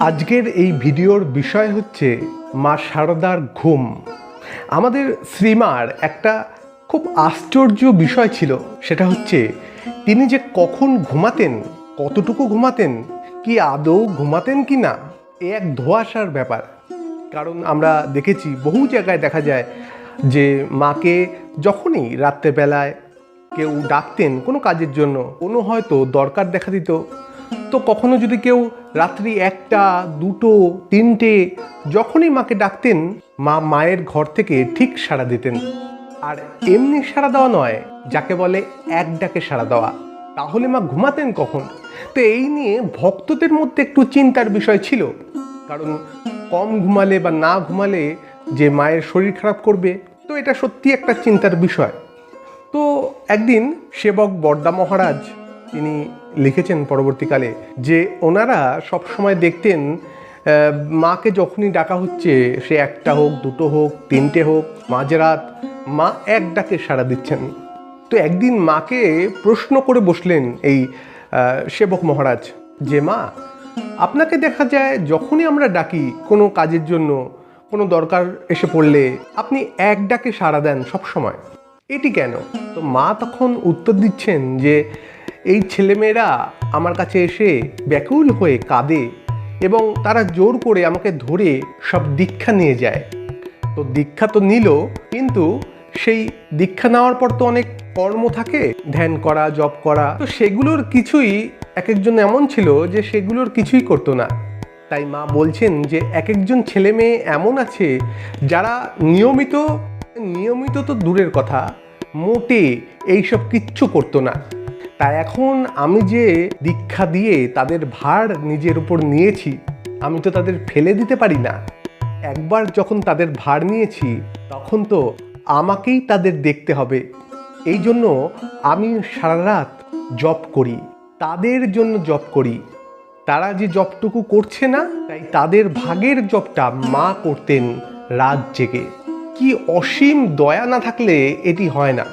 আজকের এই ভিডিওর বিষয় হচ্ছে মা সারদার ঘুম। আমাদের শ্রীমার একটা খুব আশ্চর্য বিষয় ছিল। সেটা হচ্ছে, তিনি যে কখন ঘুমাতেন, কতটুকু ঘুমাতেন, কি আদৌ ঘুমাতেন কি না, এ এক ধোয়াশার ব্যাপার। কারণ আমরা দেখেছি বহু জায়গায় দেখা যায় যে মাকে যখনই রাত্রেবেলায় কেউ ডাকতেন কোনো কাজের জন্য, কোনো হয়তো দরকার দেখা দিত তো কখনো যদি কেউ রাত্রি একটা, দুটো, তিনটে, যখনই মাকে ডাকতেন, মা মায়ের ঘর থেকে ঠিক সাড়া দিতেন। আর এমনি সাড়া দেওয়া নয়, যাকে বলে এক ডাকে সাড়া দেওয়া। তাহলে মা ঘুমাতেন কখন? তো এই নিয়ে ভক্তদের মধ্যে একটু চিন্তার বিষয় ছিল। কারণ কম ঘুমালে বা না ঘুমালে যে মায়ের শরীর খারাপ করবে, তো এটা সত্যি একটা চিন্তার বিষয়। তো একদিন সেবক বর্দা মহারাজ তিনি লিখেছেন পরবর্তীকালে যে ওনারা সব সময় দেখতেন মাকে যখনই ডাকা হচ্ছে, সে একটা হোক, দুটো হোক, তিনটে হোক, মাঝরাত, মা এক ডাকে সাড়া দিচ্ছেন। তো একদিন মাকে প্রশ্ন করে বসলেন এই সেবক মহারাজ যে, মা, আপনাকে দেখা যায় যখনই আমরা ডাকি, কোনো কাজের জন্য, কোনো দরকার এসে পড়লে আপনি এক ডাকে সাড়া দেন সব সময় এটি কেন? তো মা তখন উত্তর দিচ্ছেন যে এই ছেলেমেয়েরা আমার কাছে এসে ব্যাকুল হয়ে কাঁদে এবং তারা জোর করে আমাকে ধরে সব দীক্ষা নিয়ে যায়। তো দীক্ষা তো নিল, কিন্তু সেই দীক্ষা নেওয়ার পর তো অনেক কর্ম থাকে, ধ্যান করা জব করা। তো সেগুলোর কিছুই এক একজন এমন ছিল যে সেগুলোর কিছুই করতো না। তাই মা বলছেন যে এক একজন ছেলে মেয়ে এমন আছে যারা নিয়মিত নিয়মিত তো দূরের কথা, মোটে এইসব কিচ্ছু করতো না। তাই এখন আমি যে দীক্ষা দিয়ে তাদের ভার নিজের উপর নিয়েছি, আমি তো তাদের ফেলে দিতে পারি না। একবার যখন তাদের ভার নিয়েছি, তখন তো আমাকেই তাদের দেখতে হবে। এই জন্য আমি সারা রাত জব করি, তাদের জন্য জব করি। তারা যে জবটুকু করছে না, তাই তাদের ভাগের জবটা মা করতেন রাত জেগে। কি অসীম দয়া না থাকলে এটি হয় না।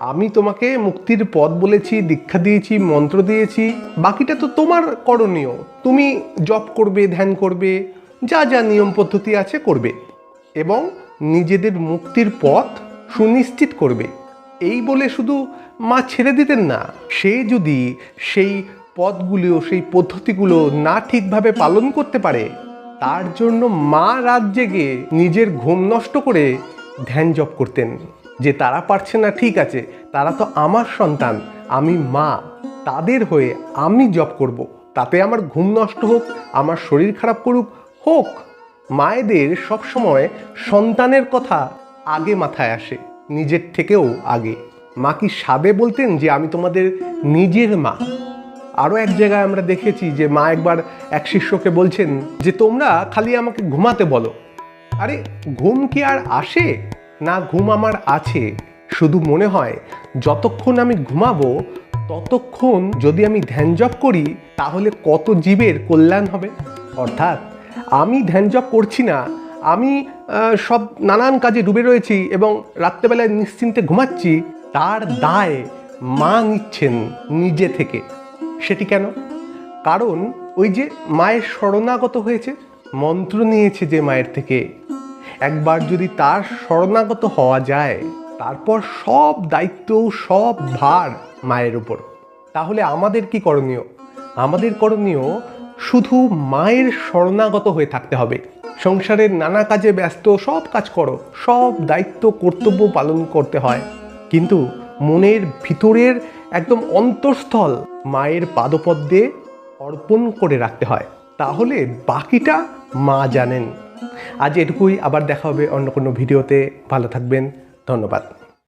আমি তোমাকে মুক্তির পথ বলেছি, দীক্ষা দিয়েছি, মন্ত্র দিয়েছি। বাকিটা তো তোমার করণীয়। তুমি জপ করবে, ধ্যান করবে, যা যা নিয়ম পদ্ধতি আছে করবে। এবং নিজেদের মুক্তির পথ সুনিশ্চিত করবে। এই বলে শুধু মা ছেড়ে দিতেন না, সে যদি সেই পথগুলো সেই পদ্ধতিগুলো না ঠিকভাবে পালন করতে পারে, তার জন্য মা রাত জেগে নিজের ঘুম নষ্ট করে ধ্যান জপ করতেন। যে তারা পারছে না, ঠিক আছে, তারা তো আমার সন্তান, আমি মা, তাদের হয়ে আমি জব করব। তাতে আমার ঘুম নষ্ট হোক, আমার শরীর খারাপ করুক, হোক। মায়েদের সবসময় সন্তানের কথা আগে মাথায় আসে, নিজের থেকেও আগে। মা কি সাবে বলতেন যে আমি তোমাদের নিজের মা? আরও এক জায়গায় আমরা দেখেছি যে মা একবার এক শিষ্যকে বলছেন যে, তোমরা খালি আমাকে ঘুমাতে বলো। আরে, ঘুম কি আর আসে? না ঘুম আমার আছে, শুধু মনে হয় যতক্ষণ আমি ঘুমাবো, ততক্ষণ যদি আমি ধ্যান জপ করি, তাহলে কত জীবের কল্যাণ হবে? অর্থাৎ আমি ধ্যান জপ করছি না, আমি সব নানান কাজে ডুবে রয়েছি এবং রাত্রেবেলায় নিশ্চিন্তে ঘুমাচ্ছি, তার দায় মা নিচ্ছেন নিজে থেকে। সেটি কেন? কারণ ওই যে মায়ের শরণাগত হয়েছে, মন্ত্র নিয়েছে যে মায়ের থেকে একবার যদি তার শরণাগত হওয়া যায়, তারপর সব দায়িত্ব, সব ভার মায়ের উপর। তাহলে আমাদের কি করণীয়? আমাদের করণীয় শুধু মায়ের শরণাগত হয়ে থাকতে হবে। সংসারের নানা কাজে ব্যস্ত, সব কাজ করো, সব দায়িত্ব, কর্তব্য পালন করতে হয়। কিন্তু মনের ভিতরের একদম অন্তঃস্থল মায়ের পাদপদ্মে অর্পণ করে রাখতে হয়। তাহলে বাকিটা মা জানেন। আজ এটুকুই আবার দেখা হবে অন্য কোনো ভিডিওতে। ভালো থাকবেন ধন্যবাদ।